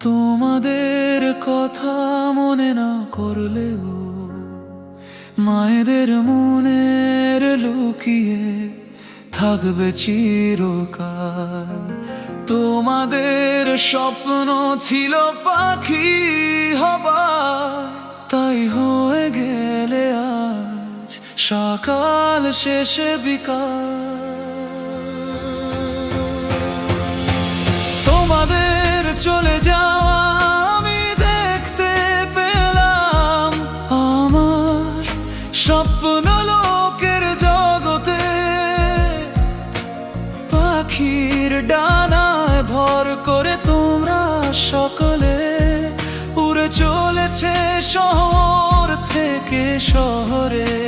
তোমাদের কথা মনে না করলেও মায়েদের মনের লুকিয়ে থাকবে চিরকাল। তোমাদের স্বপ্ন ছিল পাখি হবার তাই হয়ে গেলে আজ সকাল শেষে বিকাল। স্বপ্ন লোকের জগতে পাখির ডানায় ভর করে তোমরা সকলে উড়ে চলেছে শহর থেকে শহরে।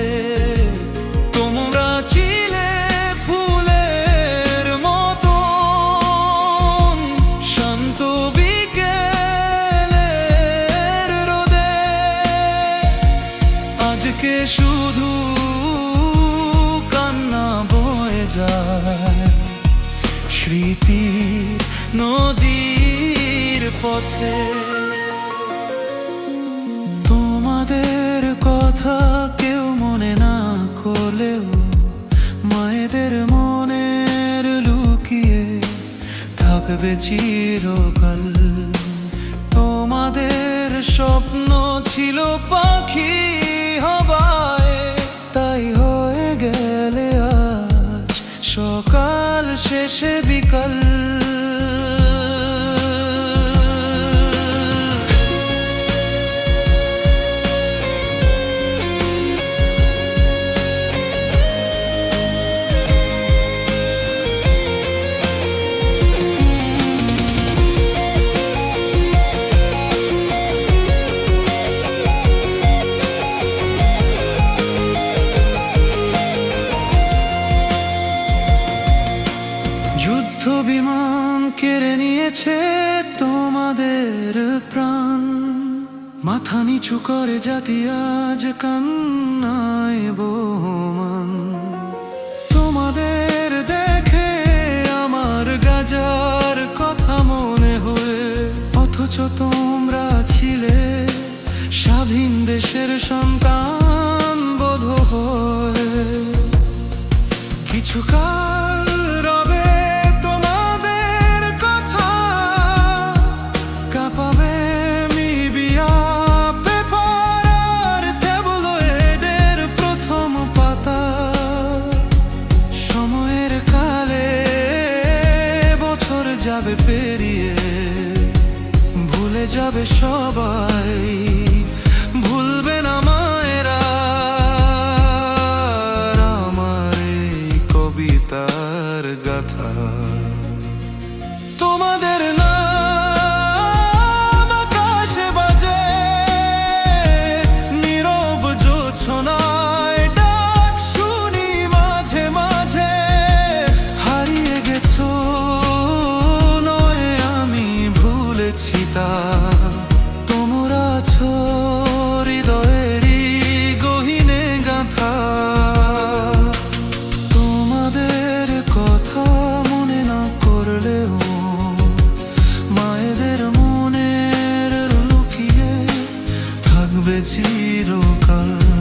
শুধু কান্না বয়ে যায়। স্মৃতি নদীর পথে। তোমাদের কথা কেউ মনে না করলেও, মায়েদের মনের লুকিয়ে থাকবে চিরকাল। তোমাদের স্বপ্ন ছিল পাখি যুদ্ধ বিমান কেড়ে নিয়েছে তোমাদের প্রাণ। মাথা নিচু করে জাতি আজ কান্নায় তোমাদের দেখে আমার গাজার কথা মনে হয়ে, অথচ তোমরা ছিলে স্বাধীন দেশের সন্তান। যাবে সবাই। থাকবে চিরকাল